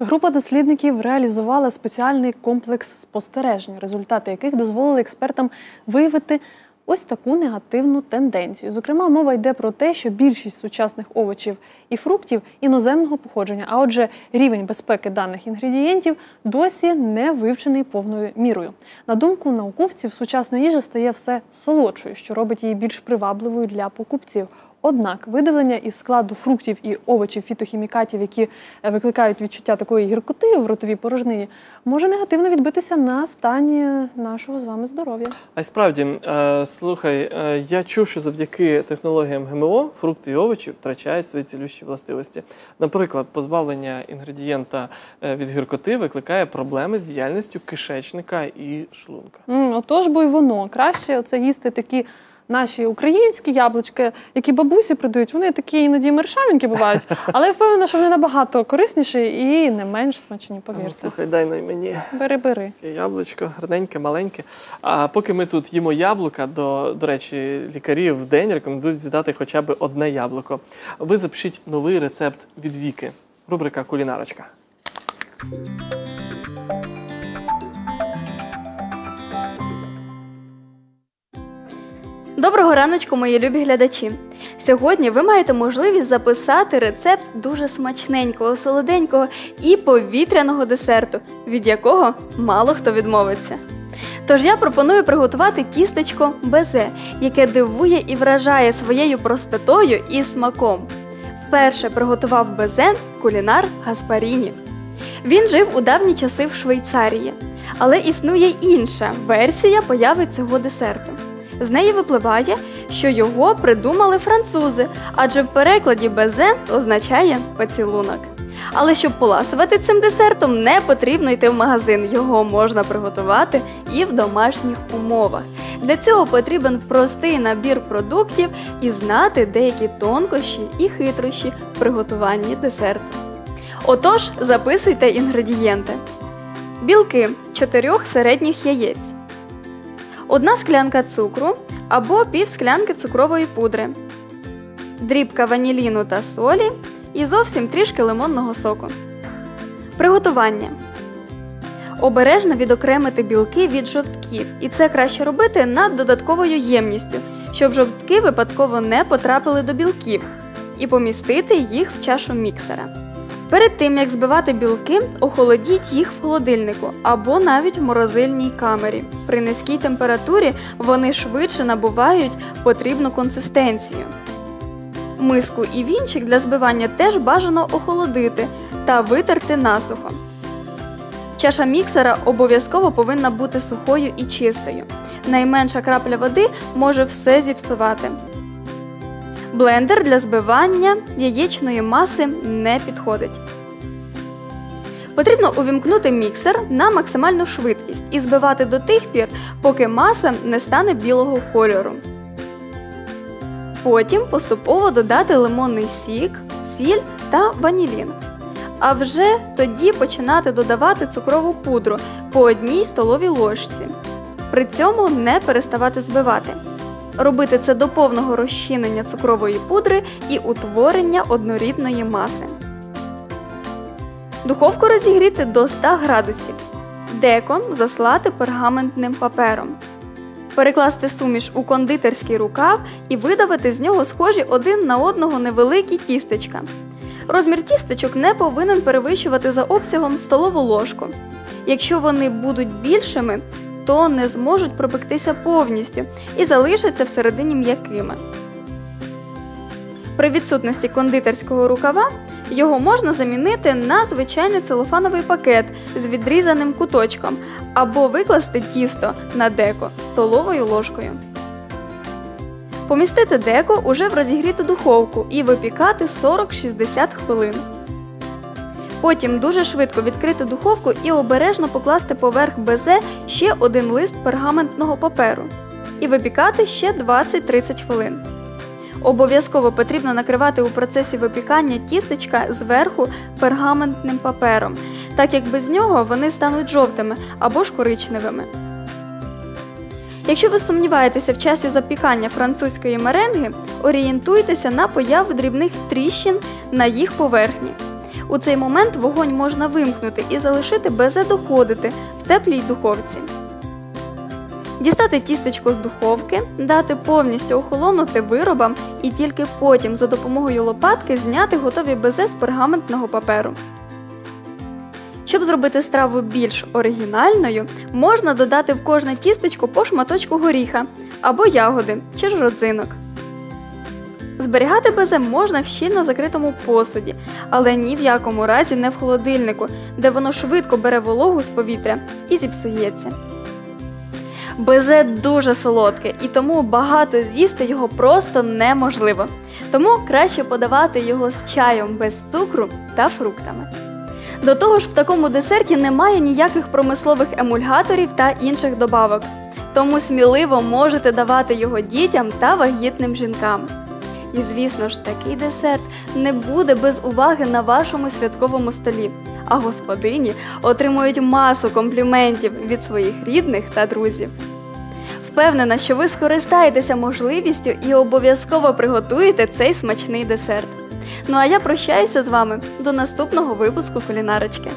Група дослідників реалізувала спеціальний комплекс спостережень, результати яких дозволили експертам виявити ось таку негативну тенденцію. Зокрема, мова йде про те, що більшість сучасних овочів і фруктів іноземного походження, а отже, рівень безпеки даних інгредієнтів досі не вивчений повною мірою. На думку науковців, сучасна їжа стає все солодшою, що робить її більш привабливою для покупців. Однак видалення із складу фруктів і овочів фітохімікатів, які е, викликають відчуття такої гіркоти в ротовій порожнині, може негативно відбитися на стані нашого з вами здоров'я. А й справді, е, слухай, е, я чув, що завдяки технологіям ГМО фрукти і овочі втрачають свої цілющі властивості. Наприклад, позбавлення інгредієнта від гіркоти викликає проблеми з діяльністю кишечника і шлунка. М, Отож, бо й воно краще оце їсти такі. Наші українські яблучки, які бабусі продають, вони такі іноді мершавенькі бувають, але я впевнена, що вони набагато корисніші і не менш смачні, Ну, повірте. Слухай, дай на мені Бери, бери. таке яблучко, гарненьке, маленьке. А поки ми тут їмо яблука, до, до речі, лікарі в день рекомендують з'їдати хоча б одне яблуко. Ви запишіть новий рецепт від Віки. Рубрика Кулінарочка. Доброго раночку, мої любі глядачі. Сьогодні ви маєте можливість записати рецепт дуже смачненького, солоденького і повітряного десерту, від якого мало хто відмовиться. Тож я пропоную приготувати тістечко безе, яке дивує і вражає своєю простотою і смаком. Вперше приготував безе кулінар Гаспаріні. Він жив у давні часи в Швейцарії, але існує інша версія появи цього десерту. З неї випливає, що його придумали французи, адже в перекладі безе означає поцілунок. Але щоб поласувати цим десертом, не потрібно йти в магазин. Його можна приготувати і в домашніх умовах. Для цього потрібен простий набір продуктів і знати деякі тонкощі і хитрощі в приготуванні десерту. Отож, записуйте інгредієнти: білки 4 середніх яєць, одна склянка цукру або пів склянки цукрової пудри, дрібка ваніліну та солі і зовсім трішки лимонного соку. Приготування. Обережно відокремити білки від жовтків, і це краще робити над додатковою ємністю, щоб жовтки випадково не потрапили до білків, і помістити їх в чашу міксера. Перед тим як збивати білки, охолодіть їх в холодильнику або навіть в морозильній камері. При низькій температурі вони швидше набувають потрібну консистенцію. Миску і вінчик для збивання теж бажано охолодити та витерти насухо. Чаша міксера обов'язково повинна бути сухою і чистою. Найменша крапля води може все зіпсувати. Блендер для збивання яєчної маси не підходить. Потрібно увімкнути міксер на максимальну швидкість і збивати до тих пір, поки маса не стане білого кольору. Потім поступово додати лимонний сік, сіль та ванілін. А вже тоді починати додавати цукрову пудру по одній столовій ложці. При цьому не переставати збивати. Робити це до повного розчинення цукрової пудри і утворення однорідної маси. Духовку розігріти до 100 градусів. Деко заслати пергаментним папером. Перекласти суміш у кондитерський рукав і видавити з нього схожі один на одного невеликі тістечка. Розмір тістечок не повинен перевищувати за обсягом столову ложку. Якщо вони будуть більшими, то не зможуть пропектися повністю і залишаться всередині м'якими. При відсутності кондитерського рукава його можна замінити на звичайний целофановий пакет з відрізаним куточком або викласти тісто на деко столовою ложкою. Помістити деко уже в розігріту духовку і випікати 40-60 хвилин. Потім дуже швидко відкрити духовку і обережно покласти поверх безе ще один лист пергаментного паперу і випікати ще 20-30 хвилин. Обов'язково потрібно накривати у процесі випікання тістечка зверху пергаментним папером, так як без нього вони стануть жовтими або ж коричневими. Якщо ви сумніваєтеся в часі запікання французької меренги, орієнтуйтеся на появу дрібних тріщин на їх поверхні. У цей момент вогонь можна вимкнути і залишити безе доходити в теплій духовці. Дістати тістечко з духовки, дати повністю охолонути виробам і тільки потім за допомогою лопатки зняти готові безе з пергаментного паперу. Щоб зробити страву більш оригінальною, можна додати в кожне тістечко по шматочку горіха або ягоди чи ж родзинок. Зберігати безе можна в щільно закритому посуді, але ні в якому разі не в холодильнику, де воно швидко бере вологу з повітря і зіпсується. Безе дуже солодке і тому багато з'їсти його просто неможливо. Тому краще подавати його з чаєм без цукру та фруктами. До того ж, в такому десерті немає ніяких промислових емульгаторів та інших добавок. Тому сміливо можете давати його дітям та вагітним жінкам. І звісно ж, такий десерт не буде без уваги на вашому святковому столі, а господині отримують масу компліментів від своїх рідних та друзів. Впевнена, що ви скористаєтеся можливістю і обов'язково приготуєте цей смачний десерт. Ну а я прощаюся з вами до наступного випуску кулінарочки.